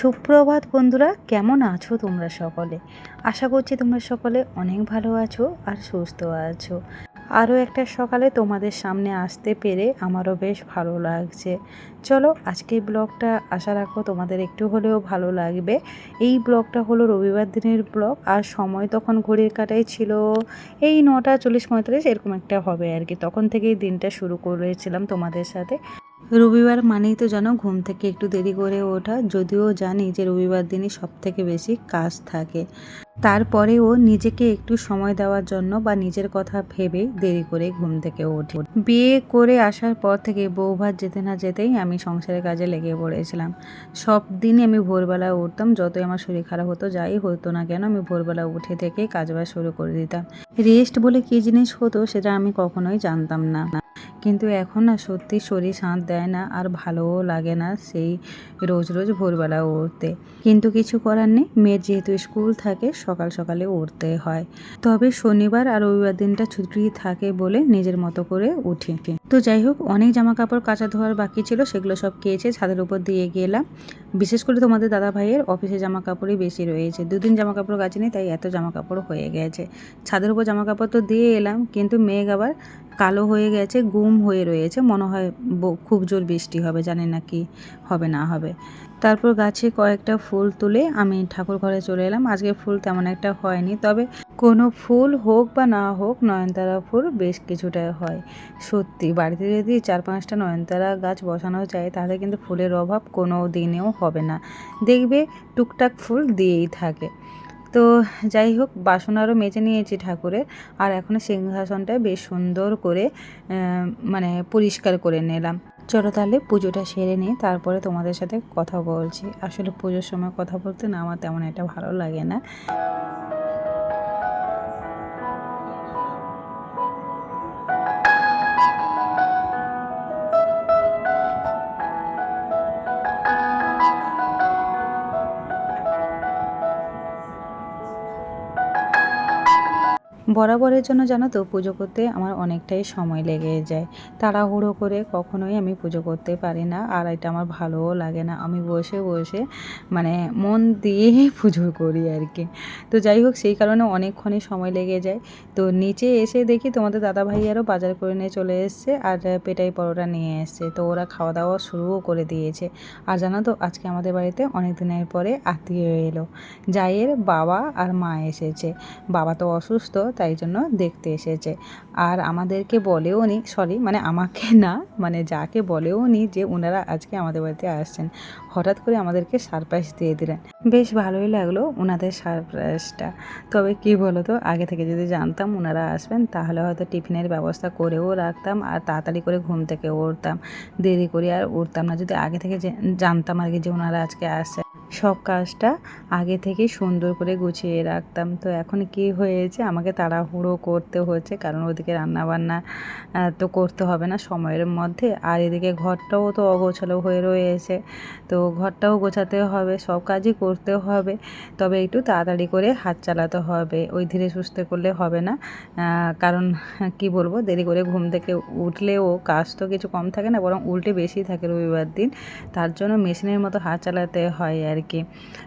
সুপ্রভাত বন্ধুরা, কেমন আছো তোমরা সকলে? আশা করছি তোমরা সকলে অনেক ভালো আছো আর সুস্থ আছো। আরও একটা সকালে তোমাদের সামনে আসতে পেরে আমারও বেশ ভালো লাগছে। চলো আজকে ব্লগটা আশা রাখো তোমাদের একটু হলেও ভালো লাগবে। এই ব্লগটা হলো রবিবার দিনের ব্লগ, আর সময় তখন ঘড়ির কাটাই ছিল এই নটা চল্লিশ পঁয়তাল্লিশ, এরকম একটা হবে আর কি। তখন থেকেই দিনটা শুরু করেছিলাম তোমাদের সাথে। রবিবার মানেই তো জানো ঘুম থেকে একটু দেরি করে ওঠা, যদিও জানি যে রবিবার দিনই সব থেকে বেশি কাজ থাকে। তারপরেও নিজেকে একটু সময় দেওয়ার জন্য বা নিজের কথা ভেবে দেরি করে ঘুম থেকে ওঠে বিয়ে করে আসার পর থেকে বউভাত যেতে না যেতেই আমি সংসারের কাজে লেগে পড়েছিলাম। সব দিনই আমি ভোরবেলা উঠতাম, যতই আমার শরীর খারাপ হতো, যাই হতো না কেন আমি ভোরবেলা উঠে থেকেই কাজবাজ শুরু করে দিতাম। রেস্ট বলে কী জিনিস হতো সেটা আমি কখনোই জানতাম না। কিন্তু এখন না সত্যি শরীর সাঁত দেয় না আর ভালোও লাগে না সেই রোজ রোজ ভোরবেলা উঠতে। কিন্তু কিছু করার নেই, মেয়ের যেহেতু স্কুল থাকে, সকাল সকালে উঠতে হয়। তবে শনিবার আর রবিবার দিনটা ছুটি থাকে বলে নিজের মতো করে উঠি। তো যাই হোক, অনেক জামা কাপড় কাঁচা ধোয়ার বাকি ছিল, সেগুলো সব কেচে ছাদের উপর দিয়ে গেলাম। বিশেষ করে তোমাদের দাদা ভাইয়ের অফিসে জামা কাপড়ই বেশি রয়েছে। দুদিন জামা কাপড় কাচিনি তাই এত জামা কাপড় হয়ে গেছে। ছাদের উপর জামা কাপড় তো দিয়ে এলাম, কিন্তু মেঘ আবার কালো হয়ে গেছে, গুম হয়ে রয়েছে। মনে হয় খুব জোর বৃষ্টি হবে, জানি না কি হবে, না হবে। তারপর গাছে কয়েকটা ফুল তুলে আমি ঠাকুর ঘরে চলে এলাম। আজকে ফুল তেমন একটা হয়নি, তবে কোনো ফুল হোক বা না হোক, নয়নতারা ফুল বেশ কিছুটা হয়। সত্যি, বাড়িতে যদি চার পাঁচটা নয়নতারা গাছ বসানো যায়, তাহলে কিন্তু ফুলের অভাব কোনো দিনেও হবে না। দেখবে টুকটাক ফুল দিয়েই থাকে। তো যাই হোক, বাসন আরও মেজে নিয়েছি ঠাকুরের আর এখন সিংহাসনটা বেশ সুন্দর করে মানে পরিষ্কার করে নিলাম। চলো তাহলে পুজোটা সেরে নিয়ে তারপরে তোমাদের সাথে কথা বলছি। আসলে পুজোর সময় কথা বলতে না আমার তেমন একটা ভালো লাগে না। বরাবরের জন্য জানো তো পুজো করতে আমার অনেকটাই সময় লেগে যায়। তাড়াহুড়ো করে কখনোই আমি পুজো করতে পারি না আর এটা আমার ভালোও লাগে না। আমি বসে বসে মানে মন দিয়ে পুজো করি আর কি। তো যাই হোক, সেই কারণে অনেকক্ষণই সময় লেগে যায়। তো নিচে এসে দেখি তোমাদের দাদা ভাইয়ারও বাজার করে নিয়ে চলে এসছে আর পেটাই পরোটা নিয়ে এসছে। তো ওরা খাওয়া দাওয়া শুরুও করে দিয়েছে। আর জানো তো আজকে আমাদের বাড়িতে অনেক দিনের পরে আত্মীয় এলো। জায়ের বাবা আর মা এসেছে। বাবা তো অসুস্থ তাই জন্য দেখতে এসেছে। আর আমাদেরকে বলেও নি সরি মানে আমাকে না মানে যাকে বলেও নি যে ওনারা আজকে আমাদের বাড়িতে আসছেন। হঠাৎ করে আমাদেরকে সারপ্রাইজ দিয়ে দিলেন। বেশ ভালোই লাগল ওনাদের সারপ্রাইজটা তবে কি বলো তো আগে থেকে যদি জানতাম ওনারা আসবেন, তাহলে হয়তো টিফিনের ব্যবস্থা করেও রাখতাম আর তাড়াতাড়ি করে ঘুম থেকে উঠতাম। দেরি করে আর উঠতাম না। যদি আগে থেকে জানতাম আর কি যে ওনারা আজকে আসছে সব কাজটা আগে থেকেই সুন্দর করে গুছিয়ে রাখতাম। তো এখন কি হয়েছে? আমাকে তাড়াহুড়ো করতে হচ্ছে, কারণ ওদিকে রান্নাবান্না তো করতে হবে না সময়ের মধ্যে। আর এদিকে ঘরটাও তো অগোছালো হয়ে রয়েছে, তো ঘরটাও গোছাতে হবে, সব কাজই করতে হবে। তবে একটু তাড়াতাড়ি করে হাত চালাতে হবে, ওই ধীরে সুস্থে করলে হবে না। কারণ কি বলব, দেরি করে ঘুম থেকে উঠলেও কাজ তো কিছু কম থাকে না, বরং উল্টে বেশি থাকে রবিবার দিন। তার জন্য মেশিনের মতো হাত চালাতে হয় আর কি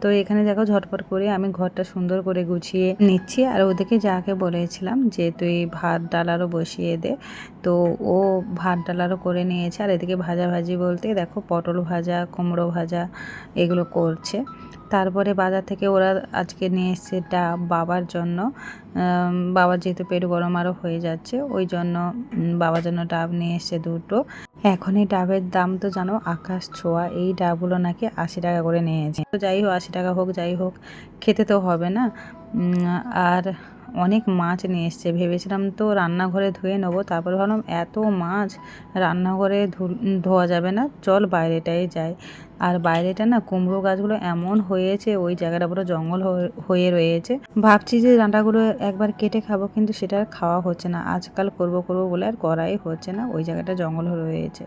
তো এখানে দেখো ঝটপট করে আমি ঘরটা সুন্দর করে গুছিয়ে নিচ্ছি। আর ওদেরকে যাকে বলেছিলাম যে, তুই ভাত, ডাল আরও বসিয়ে দে। তো ও ভাত, ডাল আরও করে নিয়েছে। আর এদিকে ভাজা ভাজি বলতে দেখো পটল ভাজা, কুমড়ো ভাজা এগুলো করছে। তারপরে বাজার থেকে ওরা আজকে নিয়ে এসছে ডাব বাবার জন্য। বাবার যেহেতু পেট গরম আরও হয়ে যাচ্ছে, ওই জন্য বাবার জন্য ডাব নিয়ে এসছে দুটো। এখন এই ডাবের দাম তো জানো, আকাশ ছোঁয়া, এই ডাবগুলো নাকি আশি টাকা করে নিয়েছে। তো যাই হোক, আশি টাকা হোক, যাই হোক, খেতে তো হবে না। আর অনেক মাছ নিয়ে এসছে। ভেবেছিলাম তো রান্নাঘরে ধুয়ে নেব। তারপরে ভাবলাম, এত মাছ রান্নাঘরে ধোয়া যাবে না, চল বাইরেটাই যাই। আর বাইরেটা না, কুমড়ো গাছগুলো এমন হয়েছে, ওই জায়গাটা পুরো জঙ্গল হয়ে রয়েছে। ভাবছি যে ডাঁটাগুলো একবার কেটে খাব, কিন্তু সেটা খাওয়া হচ্ছে না। আজকাল করব করব বলে আর করাই হচ্ছে না। ওই জায়গাটা জঙ্গল রয়েছে।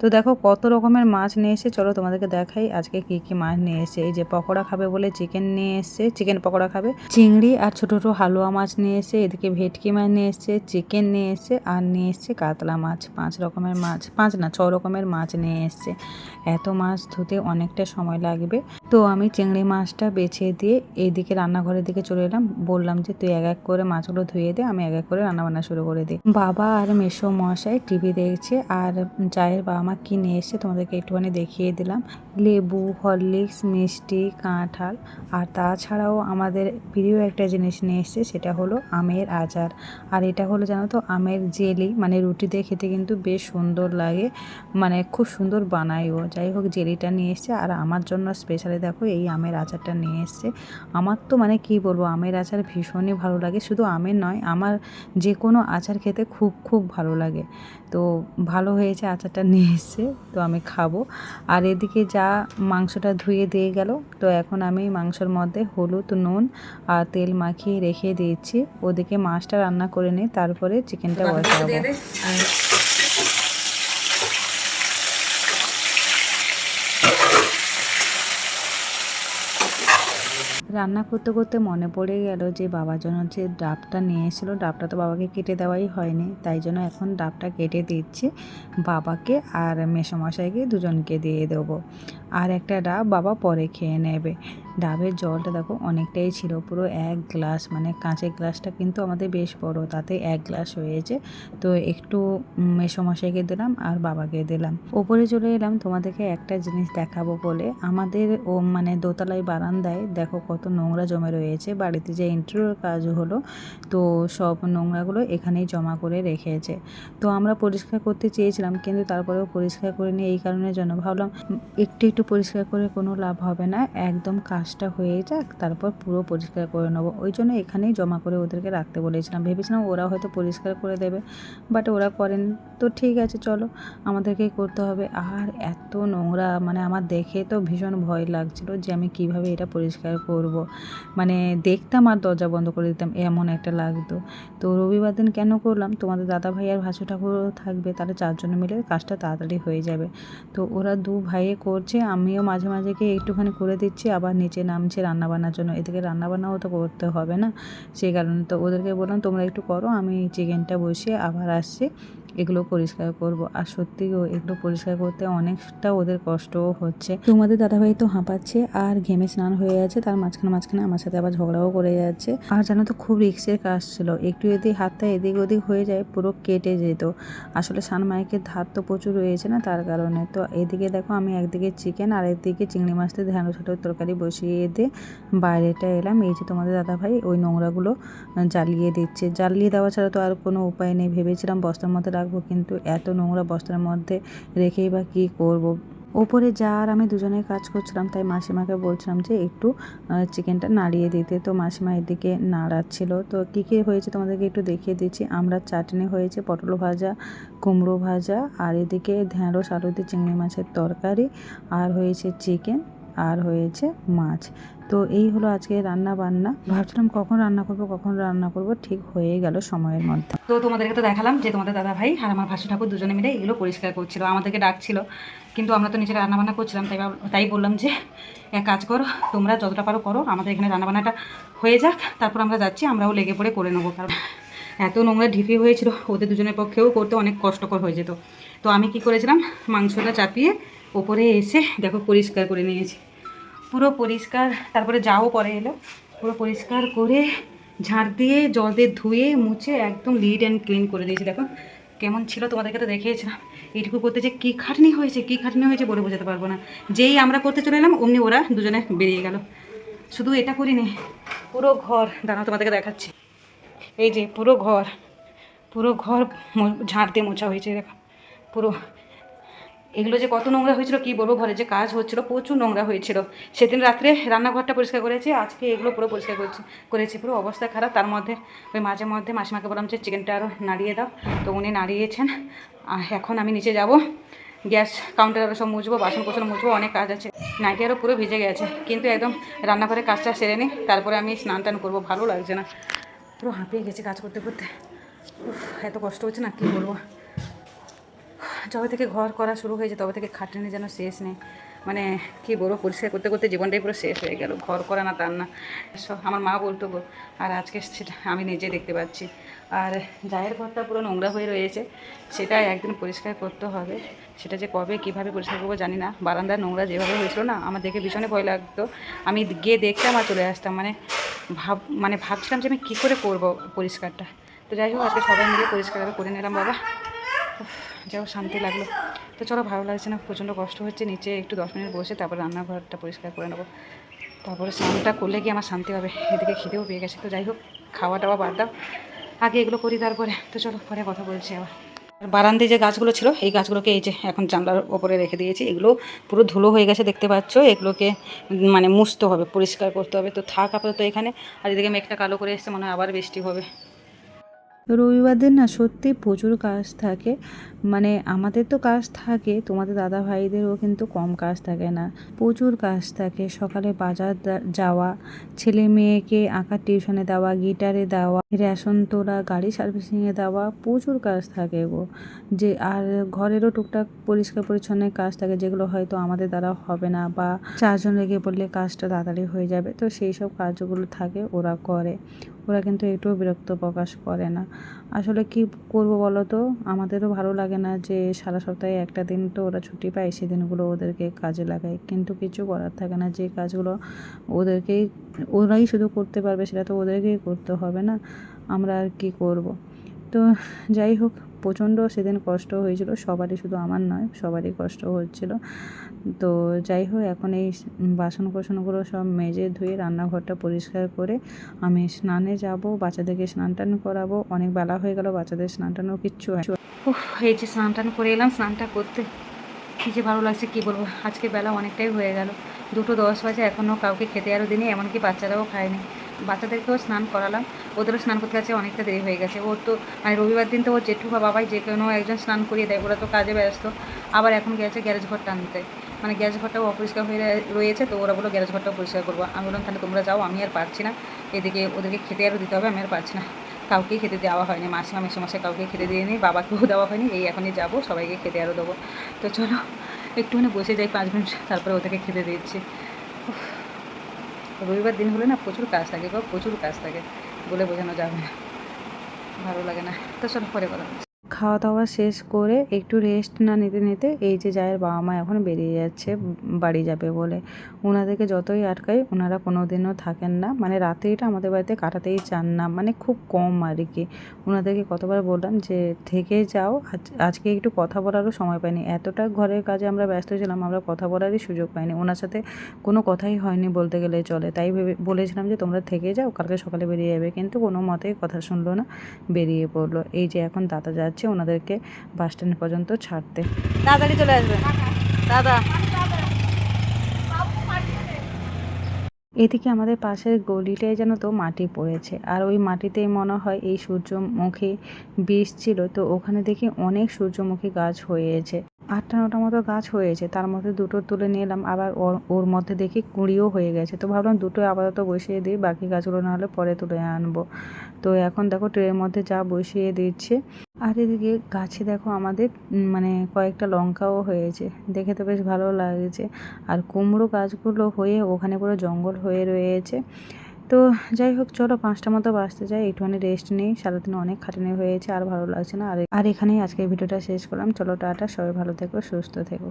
তো দেখো কত রকমের মাছ নিয়ে এসে, চলো তোমাদেরকে দেখাই আজকে কি কি মাছ নিয়ে এসে। এই যে পকোড়া খাবে বলে চিকেন নিয়ে এসছে চিকেন পকোড়া খাবে। চিংড়ি আর ছোট ছোট হালুয়া মাছ নিয়ে এসে, এদিকে ভেটকি মাছ নিয়ে এসছে চিকেন নিয়ে এসছে আর নিয়ে এসছে কাতলা মাছ, পাঁচ রকমের মাছ, পাঁচ না, ছ রকমের মাছ নিয়ে এসছে এত মাছ ধুতে অনেকটা সময় লাগবে। তো আমি চিংড়ি মাছটা বেছে দিয়ে এইদিকে রান্নাঘরের দিকে চলে এলাম। বললাম যে, তুই এক এক করে মাছগুলো ধুয়ে দে, আমি এক এক করে রান্না বান্না শুরু করে দিই। বাবা আর মেশো মশাই টিভি দেখছে, আর চায়ের বাবা মা কী নিয়ে এসছে তোমাদেরকে একটুখানি দেখিয়ে দিলাম। লেবু, হরলিক্স, মিষ্টি, কাঁঠাল আর তাছাড়াও আমাদের প্রিয় একটা জিনিস নিয়ে এসছে, সেটা হলো আমের আচার। আর এটা হলো জানো তো, আমের জেলি মানে রুটি দিয়ে খেতে কিন্তু বেশ সুন্দর লাগে মানে খুব সুন্দর বানায়ও। যাই হোক, জেলিটা নিয়ে এসছে আর আমার জন্য স্পেশালি দেখো এই আমের আচারটা নিয়ে এসছে। আমার তো মানে কি বলব, আমের আচার ভীষণই ভালো লাগে, শুধু আমের নয়, আমার যে কোনো আচার খেতে খুব খুব ভালো লাগে। তো ভালো হয়েছে আচারটা নিয়ে এসছে তো আমি খাব। আর এদিকে যা মাংসটা ধুয়ে দিয়ে গেল তো এখন আমি মাংসর মধ্যে হলুদ নুন আর তেল মাখিয়ে রেখে দিয়েছি। ওদিকে মাছটা রান্না করে নিই তারপরে চিকেনটা বসাবো। রান্না করতে করতে মনে পড়ে গেল যে বাবা জন্য যে ডাবটা নিয়ে এসেছিল। ডাবটা তো বাবাকে কেটে দেওয়াই হয়নি, তাই জন্য এখন ডাবটা কেটে দিচ্ছি বাবাকে আর মেসোমশাইকে দুজনকে দিয়ে দেবো। আর একটা ডাব বাবা পরে খেয়ে নেবে। ডাবের জলটা দেখো অনেকটাই ছিল, পুরো এক গ্লাস মানে কাঁচের গ্লাসটা কিন্তু আমাদের বেশ বড়, তাতে এক গ্লাস হয়েছে। তো একটু মেসোমশাইকে দিলাম আর বাবাকে দিলাম। ওপরে চলে এলাম, তোমাদেরকে একটা জিনিস দেখাবো বলে। আমাদের ও মানে দোতলায় বারান্দায় দেখো কত নোংরা জমে রয়েছে। বাড়িতে যে ইন্টারভিউর কাজ হলো, তো সব নোংরাগুলো এখানেই জমা করে রেখেছে। তো আমরা পরিষ্কার করতে চেয়েছিলাম, কিন্তু তারপরেও পরিষ্কার করে নিয়ে এই কারণের জন্য ভাবলাম একটু একটু পরিষ্কার করে কোনো লাভ হবে না। একদম কাজটা হয়ে যাক, তারপর পুরো পরিষ্কার করে নেব। ওই জন্য এখানেই জমা করে ওদেরকে রাখতে বলেছিলাম। ভেবেছিলাম ওরা হয়তো পরিষ্কার করে দেবে বাট ওরা করেন। তো ঠিক আছে, চলো, আমাদেরকেই করতে হবে। আর এত নোংরা মানে আমার দেখে তো ভীষণ ভয় লাগছিল যে আমি কীভাবে এটা পরিষ্কার করব। মানে দেখতাম আর দরজা বন্ধ করে দিতাম, এমন একটা লাগতো। তো রবিবার দিন কেন করলাম? তোমাদের দাদা ভাই আর ভাসু ঠাকুরও থাকবে, তাহলে চারজন মিলে কাজটা তাড়াতাড়ি হয়ে যাবে। তো ওরা দু ভাইয়ে করছে, আমিও মাঝে মাঝে গিয়ে একটুখানি করে দিচ্ছি, আবার নিচে নামছে রান্নাবান্নার জন্য এদিকে রান্নাবান্নাও তো করতে হবে না। সেই কারণে তো ওদেরকে বললাম, তোমরা একটু করো, আমি চিকেনটা বসিয়ে আবার আসছি। এগুলো পরিষ্কার করব। আর সত্যি এগুলো পরিষ্কার করতে অনেকটা ওদের কষ্টও হচ্ছে। তোমাদের দাদাভাই তো হাঁপাচ্ছে আর ঘেমে স্নান হয়ে যাচ্ছে, তার মাঝখানে মাঝখানে আমার সাথে আবার ঝগড়াও করে যাচ্ছে। আর জানো তো খুব রিক্সের কাজ ছিল, একটু যদি হাতটা এদিক ওদিক হয়ে যায় পুরো কেটে যেত। আসলে সানমাইকের ধার তো প্রচুর রয়েছে না তার কারণে। তো এদিকে দেখো আমি একদিকে চিকেন আর একদিকে চিংড়ি মাছতে ধ্যান ছোটোর তরকারি বসিয়ে দিয়ে বাইরেটা এলাম। এই যে তোমাদের দাদাভাই ওই নোংরাগুলো জ্বালিয়ে দিচ্ছে। জ্বালিয়ে দেওয়া ছাড়া তো আর কোনো উপায় নেই। ভেবেছিলাম বস্তার মধ্যে রাখব কিন্তু এত নোংরা বস্তার মধ্যে রেখেই বা কী করব? ওপরে যা আর আমি দুজনে কাজ করছিলাম, তাই মাসিমাকে বলছিলাম যে একটু চিকেনটা নাড়িয়ে দিতে। তো মাসিমা এদিকে নাড়াচ্ছিল। তো কী কী হয়েছে তোমাদেরকে একটু দেখিয়ে দিচ্ছি। আমরা চাটনি হয়েছে, পটল ভাজা, কুমড়ো ভাজা, আর এদিকে ঢ্যাঁড়স, আলু দিয়ে চিংড়ি মাছের তরকারি, আর হয়েছে চিকেন আর হয়েছে মাছ। তো এই হলো আজকে রান্না বান্না। ভাবছিলাম কখন রান্না করব, কখন রান্না করব, ঠিক হয়ে গেল সময়ের মধ্যে। তো তোমাদেরকে তো দেখালাম যে তোমাদের দাদা ভাই আর আমার ভাসু ঠাকুর দুজনে মিলে এগুলো পরিষ্কার করছিল, আমাদেরকে ডাকছিল। কিন্তু আমরা তো নিজেরা রান্নাবান্না করছিলাম, তাই তাই বললাম যে, এক কাজ করো, তোমরা যতটা পারো করো, আমাদের এখানে রান্নাবান্নাটা হয়ে যাক, তারপর আমরা যাচ্ছি, আমরাও লেগে পড়ে করে নেব, কারণ এত নোংরা ঢিপি হয়েছিল, ওদের দুজনের পক্ষেও করতে অনেক কষ্টকর হয়ে যেত। তো আমি কি করেছিলাম, মাংসটা চাপিয়ে ওপরে এসে দেখো পরিষ্কার করে নিয়েছি। পুরো পরিষ্কার, তারপরে যাও পরে এলো। পুরো পরিষ্কার করে ঝাড় দিয়ে, জল দিয়ে ধুয়ে, মুছে একদম লিড অ্যান্ড ক্লিন করে দিয়েছি। দেখো, কেমন ছিল তোমাদেরকে তো দেখিয়েছিলাম। এইটুকু করতে যে কী খাটনি হয়েছে, কী খাটনি হয়েছে বলে বোঝাতে পারব না। যেই আমরা করতে চলে এলাম, অমনি ওরা দুজনে বেরিয়ে গেল। শুধু এটা করিনি, পুরো ঘর, দাঁড়াও তোমাদেরকে দেখাচ্ছি। এই যে পুরো ঘর পুরো ঘর ঝাড় দিয়ে মোছা হয়েছে, দেখো। পুরো এগুলো যে কত নোংরা হয়েছিল, কি বলব, ঘরে যে কাজ হচ্ছিল, প্রচুর নোংরা হয়েছিল। সেদিন রাত্রে রান্নাঘরটা পরিষ্কার করেছি, আজকে এগুলো পুরো পরিষ্কার করেছি করেছি। পুরো অবস্থা খারাপ, তার মধ্যে ওই মাঝে মধ্যে মাসিমাকে বললাম যে, চিকেনটা আরও নাড়িয়ে দাও। তো উনি নাড়িয়েছেন। এখন আমি নিচে যাব। গ্যাস কাউন্টার আরও সব মুছবো, বাসন কোসন মুছবো, অনেক কাজ আছে। নাইটি আরও পুরো ভিজে গেছে, কিন্তু একদম রান্নাঘরে কাজটা সেরে নিই তারপরে আমি স্নান টান করব, ভালো লাগছে না। পুরো হাঁপিয়ে গেছে কাজ করতে করতে। এত কষ্ট হচ্ছে না, কী বলব? যবে থেকে ঘর করা শুরু হয়েছে, তবে থেকে খাটনি যেন শেষ নেই। মানে কি বলব, পরিষ্কার করতে করতে জীবনটাই পুরো শেষ হয়ে গেল। ঘর করা না, তার না। আমার মা বলতো গো, আর আজকে সেটা আমি নিজে দেখতে পাচ্ছি। আর জায়ের ঘরটা পুরো নোংরা হয়ে রয়েছে সেটা একদিন পরিষ্কার করতে হবে। সেটা যে কবে, কীভাবে পরিষ্কার করব জানি না। বারান্দার নোংরা যেভাবে হয়েছিল না, আমার দেখে ভীষণই ভয় লাগতো। আমি গিয়ে দেখতাম আর চলে আসতাম। মানে ভাব মানে ভাবছিলাম যে আমি কী করে করব পরিষ্কারটা। তো যাই হোক, আজকে সবাই মিলে পরিষ্কার করে নিলাম, বাবা। হোক, শান্তি লাগল। তো চলো, ভালো লাগছে না, প্রচণ্ড কষ্ট হচ্ছে। নিচে একটু দশ মিনিট বসে তারপর রান্নাঘরটা পরিষ্কার করে নেব। তারপরে স্নানটা করলে কি আমার শান্তি হবে। এদিকে খিদেও পেয়ে গেছে। তো যাই হোক, খাওয়া টাওয়া বাদ দাও। আগে এগুলো করি তারপরে। তো চলো, পরে কথা বলছি আবার। আর বারান্দায় যে গাছগুলো ছিল, এই গাছগুলোকে এই যে এখন জানলার ওপরে রেখে দিয়েছি। এগুলো পুরো ধুলো হয়ে গেছে, দেখতে পাচ্ছ? এগুলোকে মানে মুছতে হবে, পরিষ্কার করতে হবে। তো থাক আপাতত এখানে। আর এদিকে মেঘটা কালো করে এসছে, মনে হয় আবার বৃষ্টি হবে। রবিবার দিন না সত্যি প্রচুর কাজ থাকে। মানে আমাদের তো কাজ থাকে, তোমাদের দাদা ভাইদেরও কিন্তু কম কাজ থাকে না। প্রচুর কাজ থাকে, সকালে বাজার যাওয়া, ছেলে মেয়েকে আঁকার টিউশনে দেওয়া গিটারে দেওয়া। রেশন তোলা, গাড়ি সার্ভিসিংয়ে দেওয়া প্রচুর কাজ থাকে গো। যে আর ঘরেরও টুকটাক পরিষ্কার পরিচ্ছন্নের কাজ থাকে যেগুলো হয়তো আমাদের দ্বারা হবে না বা চারজন লেগে পড়লে কাজটা তাড়াতাড়ি হয়ে যাবে। তো সেই সব কাজগুলো থাকে ওরা করে। ওরা কিন্তু একটুও বিরক্ত প্রকাশ করে না। আসলে কি করব বলো তো? আমাদেরও ভালো লাগে না যে সারা সপ্তাহে একটা দিন তো ওরা ছুটি পায়, সেদিনগুলো ওদেরকে কাজে লাগায়। কিন্তু কিছু করার থাকে না। যে কাজগুলো ওদেরকেই, ওরাই শুধু করতে পারবে সেটা তো ওদেরকেই করতে হবে না। আমরা আর কি করব। তো যাই হোক, প্রচণ্ড সেদিন কষ্ট হয়েছিল। সবারই শুধু আমার নয়, সবারই কষ্ট হচ্ছিল। তো যাই হোক, এখন এই বাসন কোসনগুলো সব মেজে ধুয়ে রান্নাঘরটা পরিষ্কার করে আমি স্নানে যাব, বাচ্চাদেরকে স্নান টান করাবো। অনেক বেলা হয়ে গেল, বাচ্চাদের স্নান টানও কিচ্ছু উফ, এই যে স্নান টান করে এলাম স্নানটা করতে। কী যে ভালো লাগছে, কী বলব? আজকে বেলা অনেকটাই হয়ে গেল। দুটো দশ বাজে এখনও কাউকে খেতে আরও দিনই এমনকি বাচ্চারাও খায়নি। বাচ্চাদেরকেও স্নান করালাম। ওদেরও স্নান করতে গেছে অনেকটা দেরি হয়ে গেছে। ওর তো মানে রবিবার দিন তো ওর জেঠু বা বাবাই যে কোনো একজন স্নান করিয়ে দেয়, ওরা তো কাজে ব্যস্ত। আবার এখন গেছে গ্যারেজ ঘরটা আনতে। মানে গ্যাস ঘরটাও অপরিষ্কার হয়ে রয়েছে তো ওরা বলো গ্যারেজ ঘরটাও পরিষ্কার করব। আমি বললাম, তাহলে তোমরা যাও, আমি আর পারছি না। এদিকে ওদেরকে খেতে আরও দিতে হবে, আমি আর পারছি না। কাউকেই খেতে দেওয়া হয়নি। মাসিমা মাসে কাউকে খেতে দিয়ে নিই, বাবাকেও দেওয়া হয়নি। এই এখনই যাব, সবাইকে খেতে আরও দেবো। তো চলো, একটুখানি বসে যাই পাঁচ মিনিট, তারপরে ওদেরকে খেতে দিচ্ছি। রবিবার দিন হলে না প্রচুর কাজ থাকে বা প্রচুর কাজ থাকে। বলে বোঝানো যাবে না। ভালো লাগে না। তো সব পরে কথা। খাওয়া দাওয়া শেষ করে একটু রেস্ট না নিতে নিতে এই যে জায়ের বাবা মা এখন বেরিয়ে যাচ্ছে, বাড়ি যাবে বলে। ওনাদেরকে যতই আটকাই ওনারা কোনো দিনও থাকেন না। মানে রাত্রিটা আমাদের বাড়িতে কাটাতেই চান না। মানে খুব কম আর কি। ওনাদেরকে কতবার বললাম যে, থেকে যাও। আজ, আজকে একটু কথা বলারও সময় পাইনি। এতটা ঘরের কাজে আমরা ব্যস্ত ছিলাম, আমরা কথা বলারই সুযোগ পাইনি। ওনার সাথে কোনো কথাই হয়নি বলতে গেলে চলে। তাই ভেবে বলেছিলাম যে, তোমরা থেকে যাও, কালকে সকালে বেরিয়ে যাবে। কিন্তু কোনো মতেই কথা শুনলো না, বেরিয়ে পড়ল। এই যে এখন দাদা যাচ্ছে ওনাদেরকে বাস স্ট্যান্ড পর্যন্ত ছাড়তে। তাড়াতাড়ি চলে আসবে দাদা। এদিকে আমাদের পাশের গলিটায় যেন তো মাটি পড়েছে। আর ওই মাটিতেই মনে হয় এই সূর্যমুখী বীজ ছিল। তো ওখানে দেখি অনেক সূর্যমুখী গাছ হয়েছে। আটটা নটা মতো গাছ হয়েছে। তার মধ্যে দুটো তুলে নিয়ে এলাম আবার ওর ওর মধ্যে দেখি কুঁড়িও হয়ে গেছে। তো ভাবলাম দুটো আপাতত বসিয়ে দিই, বাকি গাছগুলো না হলে পরে তুলে আনব। তো এখন দেখো ট্রের মধ্যে যা বসিয়ে দিচ্ছে আর এদিকে গাছে দেখো আমাদের মানে কয়েকটা লঙ্কাও হয়েছে। দেখে তো বেশ ভালো লাগছে। আর কুমড়ো গাছগুলো হয়ে ওখানে পুরো জঙ্গল হয়ে রয়েছে। তো যাই হোক, চলো পাঁচটা মতো বাঁচতে যাই, একটুখানি রেস্ট নেই। সারাদিন অনেক খাটানি হয়েছে, আর ভালো লাগছে না। আর আর এখানেই আজকের ভিডিওটা শেষ করলাম। চলো টাটা, সবাই ভালো থেকো, সুস্থ থেকো।